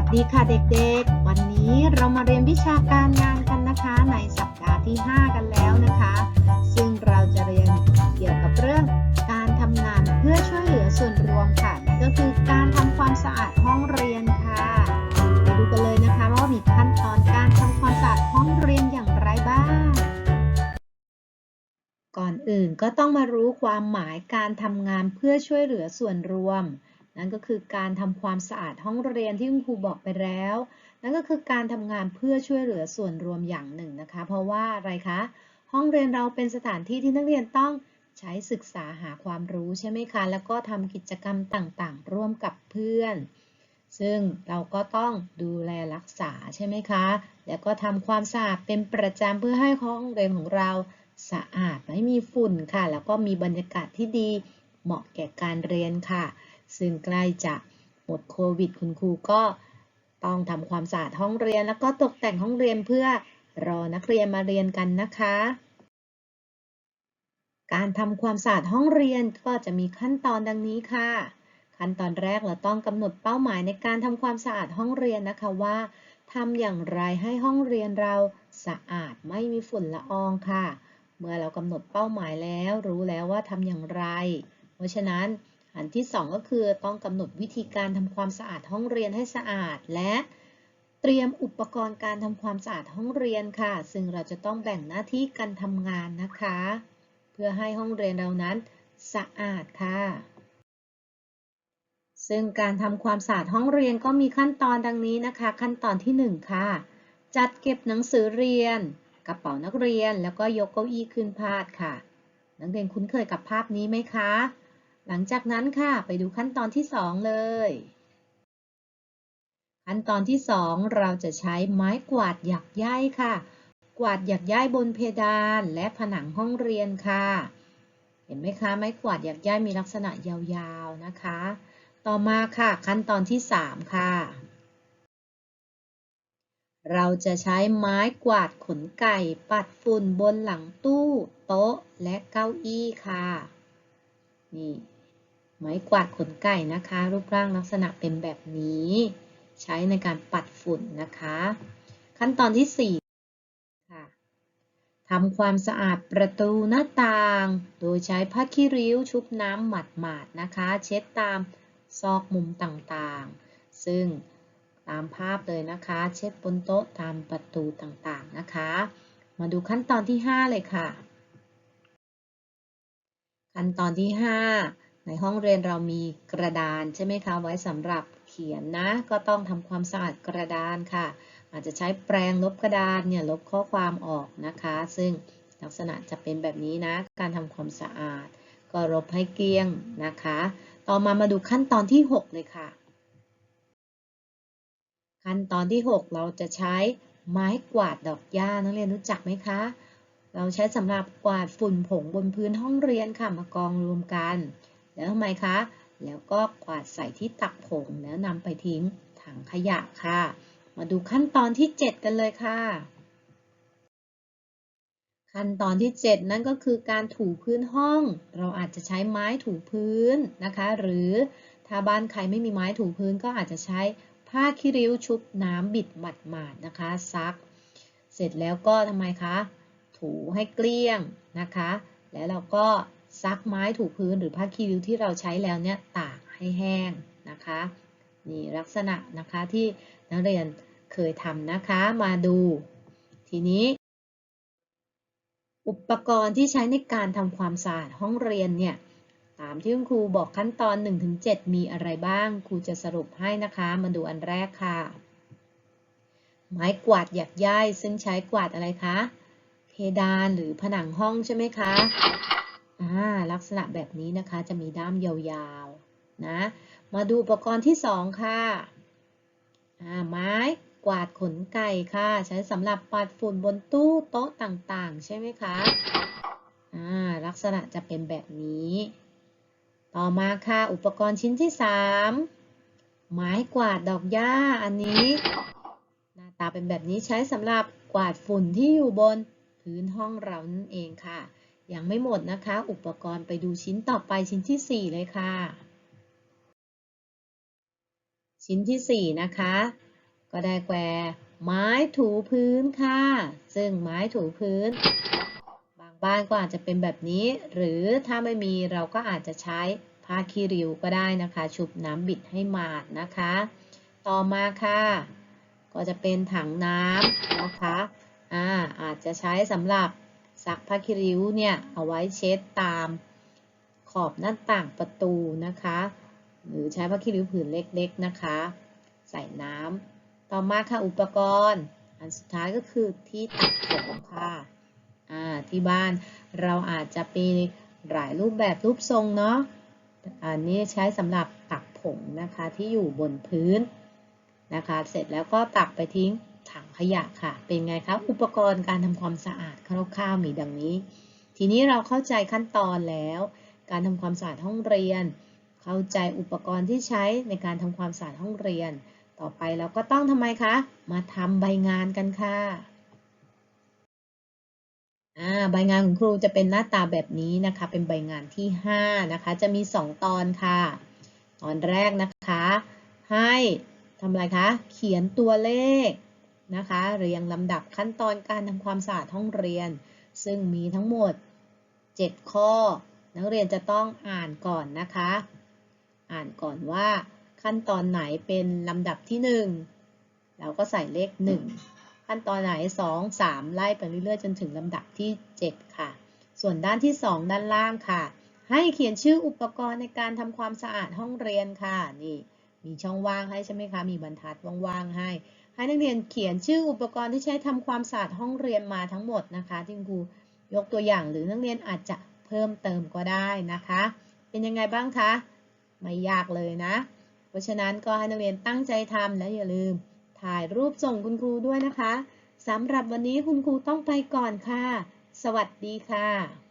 วัสดีค่ะเด็กๆ วันนี้เรามาเรียนวิชาการงานกันนะคะ ในสัปดาห์ที่ 5 กันแล้วนะคะ ซึ่งเราจะเรียนเกี่ยวกับเรื่องการทำงานเพื่อช่วยเหลือส่วนรวมค่ะนั่นก็คือการทำความสะอาดห้องเรียนค่ะไปดูกันเลยนะคะว่ามีขั้นตอนการทำความสะอาดห้องเรียนอย่างไรบ้าง ก่อนอื่นก็ต้องมารู้ความหมายการทำงานเพื่อช่วยเหลือส่วนรวม นั่นก็คือการทำความสะอาดห้องเรียนที่คุณครูบอกไปแล้ว นั่นก็คือการทำงานเพื่อช่วยเหลือส่วนรวมอย่างหนึ่งนะคะ เพราะว่าอะไรคะ ห้องเรียนเราเป็นสถานที่ที่นักเรียนต้องใช้ศึกษาหาความรู้ใช่ไหมคะ แล้วก็ทำกิจกรรมต่างๆ ร่วมกับเพื่อน ซึ่งเราก็ต้องดูแลรักษาใช่ไหมคะ แล้วก็ทำความสะอาดเป็นประจำเพื่อให้ห้องเรียนของเราสะอาดไม่มีฝุ่นค่ะ แล้วก็มีบรรยากาศที่ดีเหมาะแก่การเรียนค่ะ ซึ่งใกล้จะหมดโควิด คุณครูก็ต้องทำความสะอาดห้องเรียน แล้วก็ตกแต่งห้องเรียนเพื่อรอนักเรียนมาเรียนกันนะคะ การทำความสะอาดห้องเรียนก็จะมีขั้นตอนดังนี้ค่ะ ขั้นตอนแรกเราต้องกำหนดเป้าหมายในการทำความสะอาดห้องเรียนนะคะว่าทำอย่างไรให้ห้องเรียนเราสะอาดไม่มีฝุ่นละอองค่ะ เมื่อเรากำหนดเป้าหมายแล้ว รู้แล้วว่าทำอย่างไร เพราะฉะนั้น อันที่สองก็คือต้องกำหนดวิธีการทำความสะอาดห้องเรียนให้สะอาด และเตรียมอุปกรณ์การทำความสะอาดห้องเรียนค่ะ ซึ่งเราจะต้องแบ่งหน้าที่กันทำงานนะคะ เพื่อให้ห้องเรียนเรานั้นสะอาดค่ะ ซึ่งการทำความสะอาดห้องเรียนก็มีขั้นตอนดังนี้นะคะ ขั้นตอนที่หนึ่งค่ะ จัดเก็บหนังสือเรียน กระเป๋านักเรียนแล้วก็ยกเก้าอี้ขึ้นพาดค่ะ นักเรียนคุ้นเคยกับภาพนี้ไหมคะ หลังจากนั้นค่ะไปดูขั้นตอนที่ 2 เลย ขั้นตอนที่ 2 เราจะใช้ไม้กวาดหยักใยค่ะ กวาดหยักใยบนเพดานและผนังห้องเรียนค่ะ เห็นไหมคะไม้กวาดหยักใยมีลักษณะยาวๆนะคะ ต่อมาค่ะขั้นตอนที่ 3 ค่ะ เราจะใช้ไม้กวาดขนไก่ปัดฝุ่นบนหลังตู้ โต๊ะ และเก้าอี้ค่ะนี่ ไม้กวาดขนไก่นะคะ รูปร่างลักษณะเป็นแบบนี้ ใช้ในการปัดฝุ่นนะคะ ขั้นตอนที่4ค่ะทำความสะอาดประตูหน้าต่าง โดยใช้ผ้าขี้ริ้วชุบน้ำหมาดๆนะคะ เช็ดตามซอกมุมต่างๆ ซึ่งตามภาพเลยนะคะ เช็ดบนโต๊ะตามประตูต่างๆนะคะ มาดูขั้นตอนที่ 5 เลยค่ะ ขั้นตอนที่ 5 ในห้องเรียนเรามีกระดานใช่ไหมคะ ไว้สำหรับเขียนนะ ก็ต้องทำความสะอาดกระดานค่ะ อาจจะใช้แปรงลบกระดานเนี่ยลบข้อความออกนะคะ ซึ่งลักษณะจะเป็นแบบนี้นะ การทำความสะอาด ก็ลบให้เกลี้ยงนะคะ ต่อมามาดูขั้นตอนที่ 6 เลยค่ะ ขั้นตอนที่ 6 เราจะใช้ไม้กวาดดอกหญ้านักเรียนรู้จักไหมคะ เราใช้สำหรับกวาดฝุ่นผงบนพื้นห้องเรียนค่ะมากองรวมกัน แล้วทำไมคะ แล้วก็กวาดใส่ที่ตักผงแล้วนำไปทิ้งถังขยะค่ะ มาดูขั้นตอนที่ 7 กันเลยค่ะ ขั้นตอนที่ 7 นั่นก็คือการถูพื้นห้อง เราอาจจะใช้ไม้ถูพื้นนะคะ หรือถ้าบ้านใครไม่มีไม้ถูพื้นก็อาจจะใช้ผ้าขี้ริ้วชุบน้ำบิดหมาดๆนะคะ ซัก เสร็จแล้วก็ทำไมคะ ถูให้เกลี้ยงนะคะ แล้วเราก็ ซักไม้ถูพื้นหรือผ้าคีริ้วที่เราใช้แล้วเนี่ยตากให้แห้งนะคะนี่ลักษณะนะคะที่นักเรียนเคยทำนะคะมาดู ทีนี้ อุปกรณ์ที่ใช้ในการทำความสะอาดห้องเรียนเนี่ยตามที่คุณครูบอกขั้นตอน 1-7 มีอะไรบ้าง ครูจะสรุปให้นะคะ มาดูอันแรกค่ะ ไม้กวาดหยักใยซึ่งใช้กวาดอะไรคะ เพดานหรือผนังห้องใช่ไหมคะ อ่าลักษณะแบบนี้นะคะจะมีด้ามยาวๆนะ มาดูอุปกรณ์ที่ 2 ค่ะอ่าไม้กวาดขนไก่ค่ะ ใช้สำหรับปัดฝุ่นบนตู้โต๊ะต่างๆ ใช่ไหมคะอ่าลักษณะจะเป็นแบบนี้ ต่อมาค่ะอุปกรณ์ชิ้นที่ 3 ไม้กวาดดอกหญ้าอันนี้หน้าตาเป็นแบบนี้ใช้สำหรับกวาดฝุ่นที่อยู่บนพื้นห้องเรานั่นเองค่ะ ยังไม่หมดนะคะ อุปกรณ์ไปดูชิ้นต่อไปชิ้นที่ 4 เลยค่ะ ชิ้นที่ 4 นะคะ ก็ได้แก่ไม้ถูพื้นค่ะ ซึ่งไม้ถูพื้น บางบ้านก็อาจจะเป็นแบบนี้ หรือถ้าไม่มีเราก็อาจจะใช้ผ้าคีริวก็ได้นะคะ ชุบน้ำบิดให้หมาดนะคะ ต่อมาค่ะ ก็จะเป็นถังน้ำนะคะ อ่าอาจจะใช้สำหรับ ซักผ้าคีริ้วเนี่ยเอาไว้เช็ดตามขอบหน้าต่างประตูนะคะ หรือใช้ผ้าคีริ้วผืนเล็กๆนะคะ ใส่น้ำต่อมาค่ะอุปกรณ์ อันสุดท้ายก็คือที่ตักผมค่ะอ่าที่บ้านเราอาจจะมีหลายรูปแบบรูปทรงเนาะอันนี้ใช้สำหรับตักผงนะคะที่อยู่บนพื้นนะคะ เสร็จแล้วก็ตักไปทิ้ง ถังขยะค่ะ เป็นไงคะอุปกรณ์การทำความสะอาดคร่าวๆมีดังนี้ ทีนี้เราเข้าใจขั้นตอนแล้ว การทำความสะอาดห้องเรียน เข้าใจอุปกรณ์ที่ใช้ในการทำความสะอาดห้องเรียน ต่อไปเราก็ต้องทำไมคะ มาทำใบงานกันค่ะอ่าใบงานของครูจะเป็นหน้าตาแบบนี้นะคะ เป็นใบงานที่ 5 นะคะ จะมี 2 ตอนค่ะ ตอนแรกนะคะ ให้ทำอะไรคะ เขียนตัวเลข นะคะ เรียงลำดับขั้นตอนการทำความสะอาดห้องเรียน ซึ่งมีทั้งหมด 7 ข้อ นักเรียนจะต้องอ่านก่อนนะคะ อ่านก่อนว่าขั้นตอนไหนเป็นลำดับที่ 1 เราก็ใส่เลข 1 ขั้นตอนไหน 2 3 ไล่ไปเรื่อยๆ จนถึงลำดับที่ 7 ค่ะ ส่วนด้านที่ 2 ด้านล่างค่ะ ให้เขียนชื่ออุปกรณ์ในการทำความสะอาดห้องเรียนค่ะ นี่ มีช่องว่างให้ใช่ไหมคะ มีบรรทัดว่างๆให้ ให้นักเรียนเขียนชื่ออุปกรณ์ที่ใช้ทำความสะอาดห้องเรียนมาทั้งหมดนะคะที่คุณครูยกตัวอย่างหรือนักเรียนอาจจะเพิ่มเติมก็ได้นะคะ เป็นยังไงบ้างคะไม่ยากเลยนะ เพราะฉะนั้นก็ให้นักเรียนตั้งใจทำและอย่าลืม ถ่ายรูปส่งคุณครูด้วยนะคะสำหรับวันนี้คุณครูต้องไปก่อนค่ะ สวัสดีค่ะ